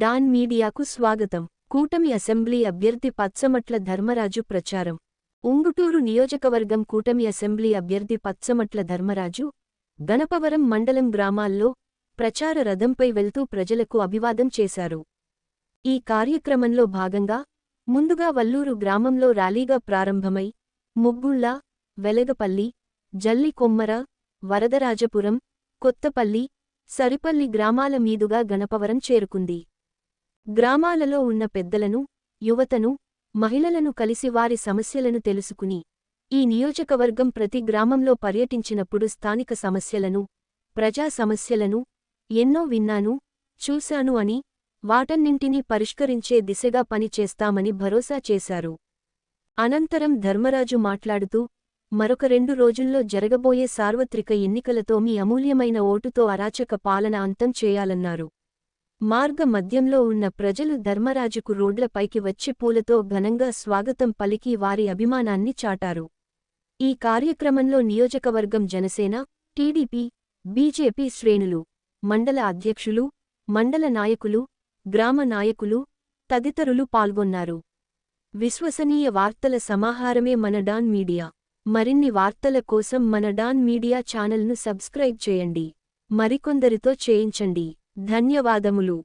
Don మీడియాకు స్వాగతం. కూటమి అసెంబ్లీ అభ్యర్థి పచ్చమట్ల ధర్మరాజు ప్రచారం. ఉంగుటూరు నియోజకవర్గం కూటమి అసెంబ్లీ అభ్యర్థి పచ్చమట్ల ధర్మరాజు గణపవరం మండలం గ్రామాల్లో ప్రచార రథంపై వెళ్తూ ప్రజలకు అభివాదం చేశారు. ఈ కార్యక్రమంలో భాగంగా ముందుగా వల్లూరు గ్రామంలో ర్యాలీగా ప్రారంభమై ముగ్గుళ్ళ వెలగపల్లి జల్లికొమ్మర వరదరాజపురం కొత్తపల్లి సరిపల్లి గ్రామాల మీదుగా గణపవరం చేరుకుంది. గ్రామాలలో ఉన్న పెద్దలను యువతను మహిళలను కలిసి వారి సమస్యలను తెలుసుకుని ఈ నియోజకవర్గం ప్రతి గ్రామంలో పర్యటించినప్పుడు స్థానిక సమస్యలను ప్రజా సమస్యలను ఎన్నో విన్నాను చూశాను అని వాటన్నింటినీ పరిష్కరించే దిశగా పని చేస్తామని భరోసా చేశారు. అనంతరం ధర్మరాజు మాట్లాడుతూ మరొక రెండు రోజుల్లో జరగబోయే సార్వత్రిక ఎన్నికలతో మీ అమూల్యమైన ఓటుతో అరాచక పాలన అంతం చేయాలన్నారు. మార్గ మధ్యంలో ఉన్న ప్రజలు ధర్మరాజుకు రోడ్లపైకి వచ్చి పూలతో ఘనంగా స్వాగతం పలికి వారి అభిమానాన్ని చాటారు. ఈ కార్యక్రమంలో నియోజకవర్గం జనసేన టీడీపీ బీజేపీ శ్రేణులు మండల అధ్యక్షులు మండల నాయకులు గ్రామ నాయకులు తదితరులు పాల్గొన్నారు. విశ్వసనీయ వార్తల సమాహారమే మన డాన్ మీడియా. మరిన్ని వార్తల కోసం మన డాన్ మీడియా ఛానల్ను సబ్స్క్రైబ్ చేయండి. మరికొందరితో చేయించండి. ధన్యవాదములు.